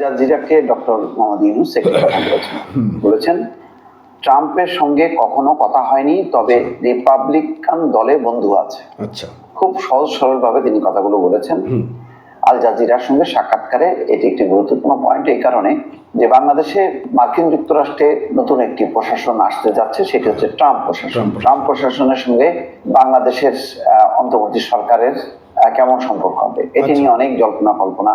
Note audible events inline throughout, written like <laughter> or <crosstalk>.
জাজিরাকে doctor Mohammad Yunus বলেছেন। বলেছেন ট্রাম্পের সঙ্গে কখনো কথা হয়নি তবে রিপাবলিকান দলে বন্ধু আছে। আচ্ছা। খুব সহজ সরল ভাবে তিনি কথাগুলো বলেছেন। আল জাজিরার সঙ্গে সাক্ষাৎকারে এটি একটি গুরুত্বপূর্ণ পয়েন্ট এই কারণে যে বাংলাদেশে মার্কিন যুক্তরাষ্ট্রে নতুন একটি প্রশাসন আসতে যাচ্ছে সেটি হচ্ছে ট্রাম্প প্রশাসন। ট্রাম্প প্রশাসনের সঙ্গে বাংলাদেশের অন্তর্বর্তী সরকারের কেমন সম্পর্ক হবে? এটি আচ্ছা। নিয়ে অনেক জল্পনা কল্পনা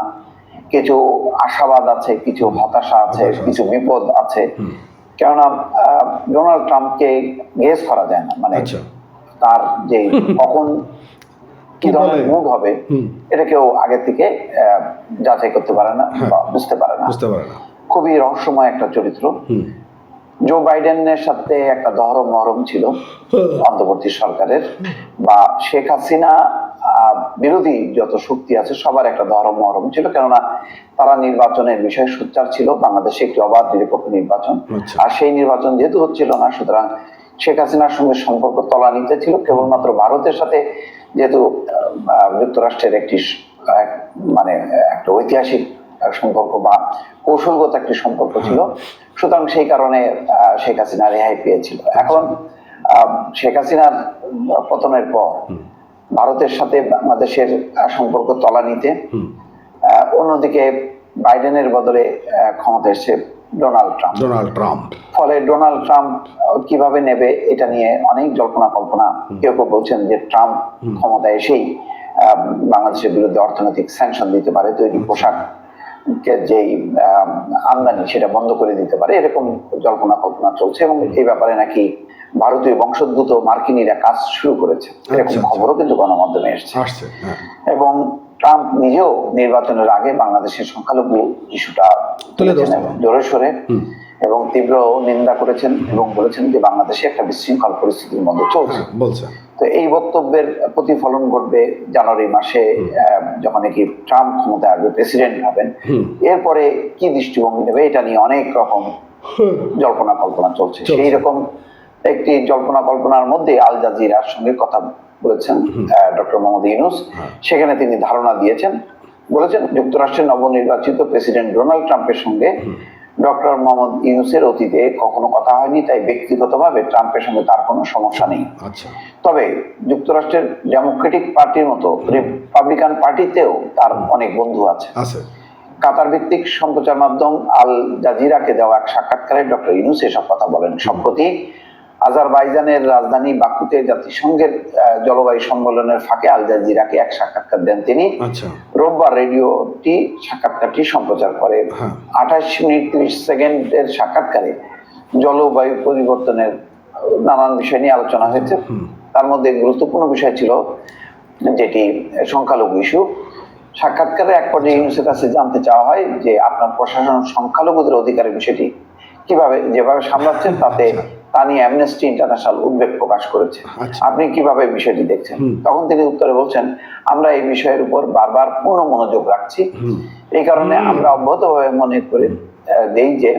কিছু আশাবাদ আছে কিছু হতাশা আছে কিছু বিপদ আছে। কেননা ডোনাল্ড ট্রাম্পকে গেস করা যায় না। মানে আচ্ছা। তার যে <laughs> কখন কি ধরনের মুভ হবে এটা কেউ আগে থেকে যাচাই করতে পারে না হ্যাঁ। বা বুঝতে পারে না। বুঝতে পারে খুবই রহস্যময় একটা চরিত্র। জো বাইডেনের সাথে একটা দহরম মহরম ছিল অন্তর্বর্তী সরকারের বা শেখ হাসিনা বিরোধী যত শক্তি আছে সবার একটা দহরম মহরম ছিল। কেননা তারা নির্বাচনের বিষয়ে সোচ্চার ছিল। বাংলাদেশে একটি অবাধ নিরপেক্ষ নির্বাচন। আচ্ছা। আর সেই নির্বাচন যেহেতু হচ্ছিল না সুতরাং শেখ হাসিনার সঙ্গে সম্পর্ক তলানিতে ছিল। কেবলমাত্র ভারতের সাথে যেহেতু যুক্তরাষ্ট্রের একটি এক মানে একটা ঐতিহাসিক সম্পর্ক বা কৌশলগত একটি সম্পর্ক ছিল। সুতরাং সেই কারণে আহ, শেখ হাসিনা রেহাই পেয়েছিল। এখন আহ, শেখ হাসিনার পতনের পর ভারতের সাথে বাংলাদেশের সম্পর্ক তলানিতে। হুম। আহ, অন্যদিকে বাইডেনের বদলে ক্ষমতা এসেছে ডোনাল্ড ট্রাম্প। Donald Trump. ফলে ডোনাল্ড ট্রাম্প কীভাবে নেবে এটা নিয়ে অনেক জল্পনা কল্পনা কেউ কেউ বলছেন যে ট্রাম্প ক্ষমতায় এসেই আহ, বাংলাদেশের বিরুদ্ধে অর্থনৈতিক স্যাংশন দিতে পারে তৈরি পোশাক যেই আমদানি সেটা বন্ধ করে দিতে পারে এরকম জল্পনা কল্পনা চলছে এবং এই ব্যাপারে নাকি ভারতীয় বংশোদ্ভূত মার্কিনীরা কাজ শুরু করেছে। এরকম আচ্ছা, আচ্ছা। খবরও কিন্তু গণমাধ্যমে এসছে। হ্যাঁ। এবং ট্রাম্প নিজেও নির্বাচনের আগে বাংলাদেশের সংখ্যালঘু ইস্যুটা জোরে সোরে। এবং তীব্র নিন্দা করেছেন এবং বলেছেন যে বাংলাদেশে একটা বিশৃঙ্খল পরিস্থিতির মধ্যে চলছে। হ্যাঁ তো এই বক্তব্যের প্রতিফলন ঘটবে জানুয়ারি মাসে যখন নাকি ট্রাম্প ক্ষমতায় আসবে প্রেসিডেন্ট হবেন। এরপরে কি দৃষ্টিভঙ্গি নেবে এটা নিয়ে অনেক রকম জল্পনা কল্পনা চলছে। সেই রকম একটি জল্পনা কল্পনার মধ্যে আল জাজিরার সঙ্গে কথা বলেছেন ডক্টর মোহাম্মদ ইউনুস। হ্যাঁ। সেখানে তিনি ধারণা দিয়েছেন বলেছেন যুক্তরাষ্ট্রের নবনির্বাচিত প্রেসিডেন্ট ডোনাল্ড ট্রাম্পের সঙ্গে ডক্টর মোহাম্মদ ইউনুসের অতীতে কখনো কথা হয়নি তাই ব্যক্তিগতভাবে ট্রাম্পের সঙ্গে তার কোনো সমস্যা নেই। আচ্ছা। তবে যুক্তরাষ্ট্রের ডেমোক্রেটিক পার্টির মতো রিপাবলিকান পার্টিতেও তার অনেক বন্ধু আছে। আছে। কাতার ভিত্তিক সম্প্রচার মাধ্যম আল জাজিরাকে দেওয়া এক সাক্ষাৎকারে ডক্টর ইউনুস এসব কথা বলেন। সম্প্রতি আজারবাইজানের রাজধানী বাকুতে জাতিসংঘের জলবায়ু সম্মেলনের ফাঁকে আল জাজিরাকে এক সাক্ষাৎকার দেন তিনি। আচ্ছা। রোববার রেডিওটি সাক্ষাৎকারটি সম্প্রচার করে হ্যাঁ। আঠাশ মিনিট ত্রিশ সেকেন্ডের সাক্ষাৎকারে জলবায়ু পরিবর্তনের নানান বিষয় নিয়ে আলোচনা হয়েছে। তার মধ্যে গুরুত্বপূর্ণ বিষয় ছিল যেটি সংখ্যালঘু ইস্যু। সাক্ষাৎকারে এক পর্যায়ে ইউনুসের কাছে জানতে চাওয়া হয় যে আপনার প্রশাসন সংখ্যালঘুদের অধিকারের বিষয়টি কীভাবে যেভাবে সামলাচ্ছেন তাতে তা নিয়ে অ্যামনেস্টি ইন্টারন্যাশনাল উদ্বেগ প্রকাশ করেছে। আচ্ছা। আপনি কীভাবে বিষয়টি দেখছেন? তখন তিনি উত্তরে বলছেন আমরা এই বিষয়ের উপর বারবার পূর্ণ মনোযোগ রাখছি। এই কারণে আমরা অব্যাহতভাবে মনে করে দেই যে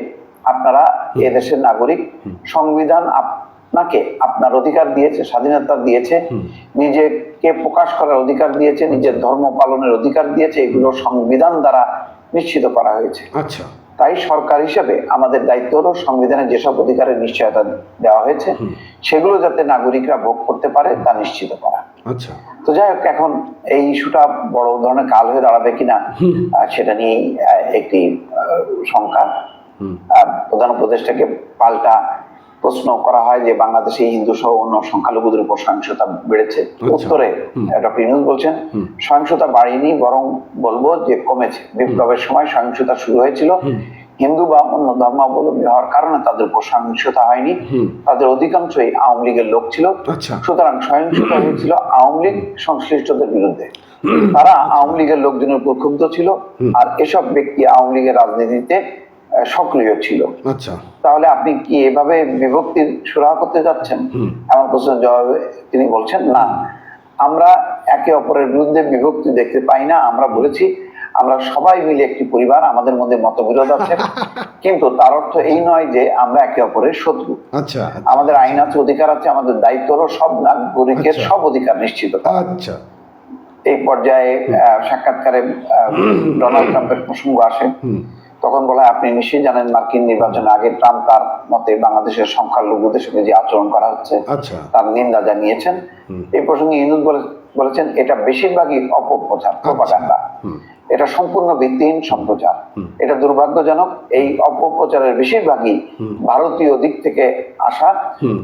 আপনারা এদেশের নাগরিক সংবিধান আপনাকে আপনার অধিকার দিয়েছে স্বাধীনতা দিয়েছে নিজেকে প্রকাশ করার অধিকার দিয়েছে নিজের ধর্ম পালনের অধিকার দিয়েছে এগুলো সংবিধান দ্বারা নিশ্চিত করা হয়েছে। আচ্ছা। তাই সরকার হিসেবে আমাদের দায়িত্ব হলো সংবিধানে যেসব অধিকারের নিশ্চয়তা দেওয়া হয়েছে সেগুলো যাতে নাগরিকরা ভোগ করতে পারে তা নিশ্চিত করা। আচ্ছা। তো যাই হোক এখন এই ইস্যুটা বড় ধরনের কাল হয়ে দাঁড়াবে কিনা। সেটা নিয়েই একটি শঙ্কা। প্রধান উপদেষ্টাকে পাল্টা প্রশ্ন করা হয় যে বাংলাদেশে হিন্দু সহ অন্য সংখ্যালঘুদের উপর সহিংসতা বেড়েছে। আচ্ছা। উত্তরে ডক্টর ইনুস বলছেন সহিংসতা বাড়েনি বরং বলব যে কমেছে। বিপ্লবের সময় সহিংসতা শুরু হয়েছিল। হিন্দু বা অন্য ধর্মাবলম্বী হওয়ার কারণে তাদের উপর সহিংসতা হয়নি। তাদের অধিকাংশই আওয়ামী লীগের লোক ছিল। আচ্ছা। সুতরাং সহিংসতা হয়েছিল আওয়ামী লীগ সংশ্লিষ্টদের বিরুদ্ধে। তারা আওয়ামী লীগের লোকজনের উপর ক্ষুব্ধ ছিল। আর এসব ব্যক্তি আওয়ামী লীগের রাজনীতিতে সক্রিয় ছিল। আচ্ছা। তাহলে আপনি কি এভাবে বিভক্তির সুরাহা করতে যাচ্ছেন? এমন প্রশ্নের জবাবে তিনি বলছেন না আমরা একে অপরের বিরুদ্ধে বিভক্তি দেখতে পাই না। আমরা বলেছি আমরা সবাই মিলে একটি পরিবার আমাদের মধ্যে মতবিরোধ আছে। <laughs> কিন্তু তার অর্থ এই নয় যে আমরা একে অপরের শত্রু। আচ্ছা আমাদের আইন আছে অধিকার আছে আমাদের দায়িত্ব হলো সব নাগরিকের আচ্ছা। সব অধিকার নিশ্চিত আচ্ছা। এই পর্যায়ে সাক্ষাৎকারে ডোনাল্ড ট্রাম্পের প্রসঙ্গ আসে। তখন বলা হয়, আপনি নিশ্চয়ই জানেন মার্কিন নির্বাচনের আগে ট্রাম্প তার মতে বাংলাদেশের সংখ্যালঘুদের সঙ্গে যে আচরণ করা হচ্ছে আচ্ছা। তার নিন্দা জানিয়েছেন। এই প্রসঙ্গে ইউনুস বলে- বলেছেন এটা বেশিরভাগই অপপ্রচার প্রপাগান্ডা। এটা সম্পূর্ণ ভিত্তিহীন সম্প্রচার। এটা দুর্ভাগ্যজনক এই অপপ্রচারের বেশিরভাগই ভারতীয় দিক থেকে আসা।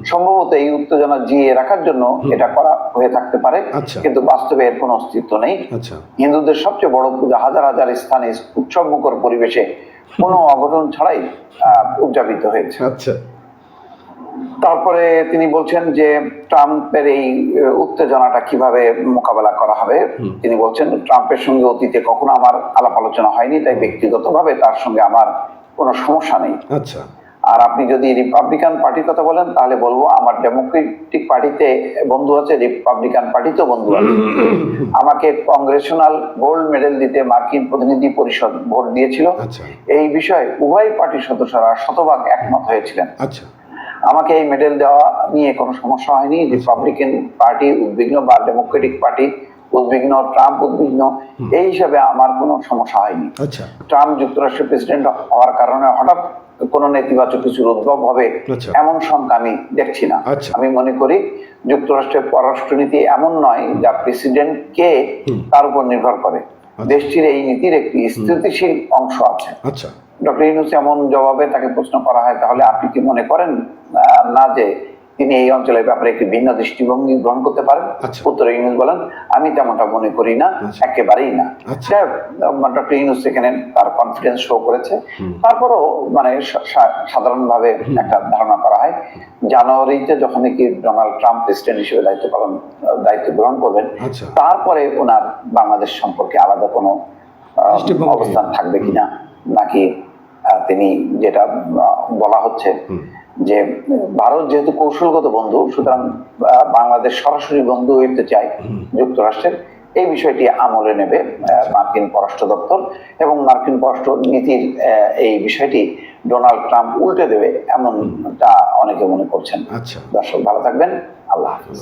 সম্ভবত এই উত্তেজনা জিয়ে রাখার জন্য এটা করা হয়ে থাকতে পারে আচ্ছা। কিন্তু বাস্তবে এর কোনো অস্তিত্ব নেই। আচ্ছা। হিন্দুদের সবচেয়ে বড় পূজা হাজার হাজার স্থানে উৎসব মুখর পরিবেশে কোনো অঘটন ছাড়াই আহ, উদযাপিত হয়েছে। আচ্ছা। তারপরে তিনি বলছেন যে ট্রাম্পের এই উত্তেজনাটা কীভাবে মোকাবেলা করা হবে। তিনি বলছেন ট্রাম্পের সঙ্গে অতীতে কখনো আমার আলাপ আলোচনা হয়নি তাই ব্যক্তিগতভাবে তার সঙ্গে আমার কোনো সমস্যা নেই। আচ্ছা। আর আপনি যদি রিপাবলিকান পার্টির কথা বলেন তাহলে বলব আমার ডেমোক্রেটিক পার্টিতে বন্ধু আছে রিপাবলিকান পার্টিতেও বন্ধু আছে। আমাকে কংগ্রেশনাল গোল্ড মেডেল দিতে মার্কিন প্রতিনিধি পরিষদ ভোট দিয়েছিল। আচ্ছা। এই বিষয়ে উভয় পার্টির সদস্যরা শতভাগ একমত হয়েছিলেন। আচ্ছা। আমাকে এই মেডেল দেওয়া নিয়ে কোনো সমস্যা হয়নি। রিপাবলিকান পার্টি উদ্বিগ্ন বা ডেমোক্রেটিক পার্টি উদ্বিগ্ন ট্রাম্প উদ্বিগ্ন এই হিসাবে আমার কোনো সমস্যা হয়নি। আচ্ছা। ট্রাম্প যুক্তরাষ্ট্রের প্রেসিডেন্ট হওয়ার কারণে হঠাৎ কোনো নেতিবাচক কিছুর উদ্ভব হবে আচ্ছা। এমন শঙ্কা আমি দেখছি না। আচ্ছা। আমি মনে করি যুক্তরাষ্ট্রের পররাষ্ট্রনীতি এমন নয় যা প্রেসিডেন্ট কে তার উপর নির্ভর করে। দেশটির এই নীতির একটি স্থিতিশীল অংশ আছে। আচ্ছা। ডক্টর ইউনুস এমন জবাবে তাকে প্রশ্ন করা হয় তাহলে আপনি কি মনে করেন না যে তিনি এই অঞ্চলের ব্যাপারে একটি ভিন্ন দৃষ্টিভঙ্গি গ্রহণ করতে পারেন আচ্ছা। উত্তরে ইউনুস বলেন আমি তেমনটা মনে করি না আচ্ছা। একেবারেই না আচ্ছা। ডক্টর ইউনুস সেখানে তার কনফিডেন্স শো করেছে তারপরও মানে সাধারণ ভাবে একটা ধারণা করা হয় জানুয়ারিতে যখন কি ডোনাল্ড ট্রাম্প প্রেসিডেন্ট হিসেবে দায়িত্ব পালন দায়িত্ব গ্রহণ করবেন। তারপরে ওনার বাংলাদেশ সম্পর্কে আলাদা কোনো অবস্থান থাকবে কিনা নাকি তিনি যেটা বলা হচ্ছে। যে ভারত যেহেতু কৌশলগত বন্ধু সুতরাং বাংলাদেশ সরাসরি বন্ধু হইতে চায় যুক্তরাষ্ট্রের এই বিষয়টি আমলে নেবে মার্কিন পররাষ্ট্র দপ্তর এবং মার্কিন পররাষ্ট্র নীতির এই বিষয়টি ডোনাল্ড ট্রাম্প উল্টে দেবে এমনটা অনেকে মনে করছেন। আচ্ছা। দর্শক ভালো থাকবেন। আল্লাহ হাফিজ।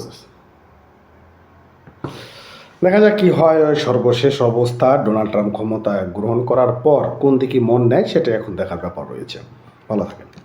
দেখা যাক কি হয় সর্বশেষ অবস্থা ডোনাল্ড ট্রাম্প ক্ষমতা গ্রহণ করার পর কোন দিকে মন নেয় সেটা এখন দেখার ব্যাপার রয়েছে। ভালো থাকেন